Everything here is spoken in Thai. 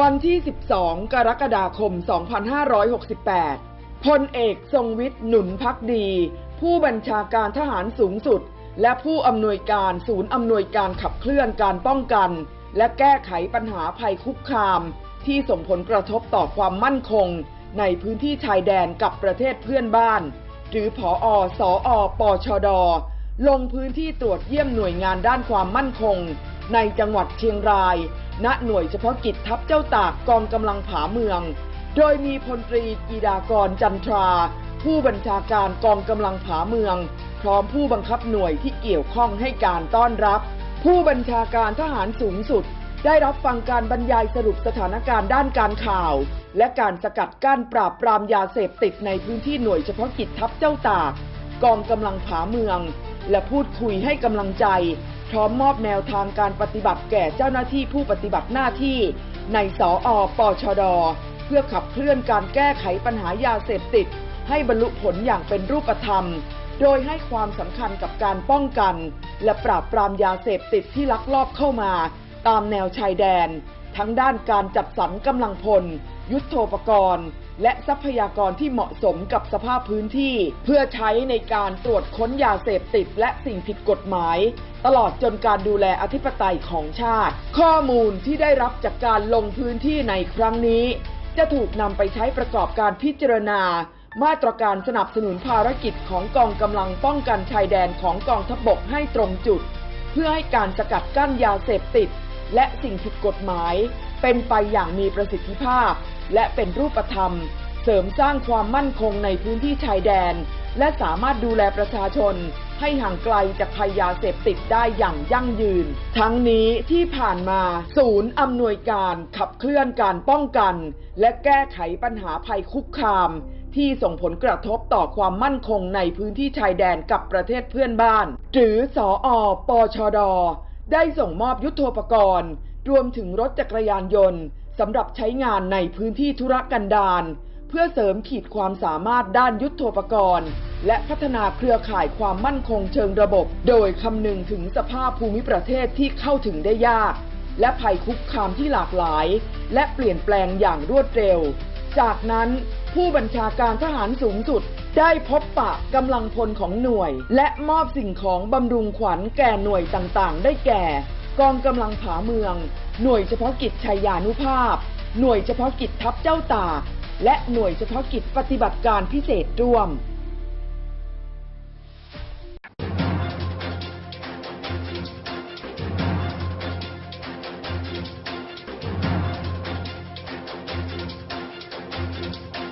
วันที่ 12 กรกฎาคม 2568 พลเอกทรงวิทย์หนุนพักดี ผู้บัญชาการทหารสูงสุด และผู้อำนวยการศูนย์อำนวยการขับเคลื่อนการป้องกัน และแก้ไขปัญหาภัยคุกคาม ที่ส่งผลกระทบต่อความมั่นคง ในพื้นที่ชายแดนกับประเทศเพื่อนบ้าน หรือผออสออปชด ลงพื้นที่ตรวจเยี่ยมหน่วยงานด้านความมั่นคง ในจังหวัดเชียงราย ณ หน่วยเฉพาะกิจทัพเจ้าตากกองกำลังผาเมือง โดยมีพลตรีกีดากรจันทรา ผู้บัญชาการกองกำลังผาเมือง พร้อมผู้บังคับหน่วยที่เกี่ยวข้องให้การต้อนรับ ผู้บัญชาการทหารสูงสุด ได้รับฟังการบรรยายสรุปสถานการณ์ด้านการข่าว และการสกัดกั้นปราบปรามยาเสพติดในพื้นที่หน่วยเฉพาะกิจทัพเจ้าตาก กองกำลังผาเมือง และพูดคุยให้กำลังใจ พร้อมมอบแนวทางการปฏิบัติแก่เจ้าหน้าที่ผู้ปฏิบัติหน้าที่ ในสออปชด เพื่อขับเคลื่อนการแก้ไขปัญหายาเสพติด ให้บรรลุผลอย่างเป็นรูปธรรม โดยให้ความสำคัญกับการป้องกัน และปราบปรามยาเสพติดที่ลักลอบเข้ามา ตามแนวชายแดน ทั้งด้านการจัดสรรกำลังพล ยุทโธปกรณ์ และทรัพยากรที่เหมาะสมกับสภาพพื้นที่ เพื่อใช้ในการตรวจค้นยาเสพติดและสิ่งผิดกฎหมาย ตลอดจนการดูแลอธิปไตยของชาติ ข้อมูลที่ได้รับจากการลงพื้นที่ในครั้งนี้ จะถูกนำไปใช้ประกอบการพิจารณา มาตรการสนับสนุนภารกิจของกองกำลังป้องกันชายแดนของกองทัพบกให้ตรงจุด เพื่อให้การสกัดกั้นยาเสพติด และสิ่งผิดกฎหมาย เป็นไปอย่างมีประสิทธิภาพ และเป็นรูปธรรม เสริมสร้างความมั่นคงในพื้นที่ชายแดน และสามารถดูแลประชาชน ให้ห่างไกลจากภัยยาเสพติดได้อย่างยั่งยืน ทั้งนี้ที่ผ่านมา ศูนย์อำนวยการขับเคลื่อนการป้องกัน และแก้ไขปัญหาภัยคุกคามที่ส่งผลกระทบต่อความมั่นคงในพื้นที่ชายแดนกับประเทศเพื่อนบ้าน หรือสออปชด ได้ส่งมอบยุทโธปกรณ์ รวมถึงรถจักรยานยนต์สำหรับใช้งานในพื้นที่ธุรกันดารเพื่อเสริมขีดความสามารถด้านยุทโธปกรณ์ และพัฒนาเครือข่ายความมั่นคงเชิงระบบ โดยคำนึงถึงสภาพภูมิประเทศที่เข้าถึงได้ยาก และภัยคุกคามที่หลากหลาย และเปลี่ยนแปลงอย่างรวดเร็ว จากนั้นผู้บัญชาการทหารสูงสุด ได้พบปะกำลังพลของหน่วย และมอบสิ่งของบำรุงขวัญแก่หน่วยต่างๆ ได้แก่ กองกำลังผาเมือง หน่วยเฉพาะกิจชัยยานุภาพ หน่วยเฉพาะกิจทัพเจ้าตา และหน่วยเฉพาะกิจปฏิบัติการพิเศษร่วม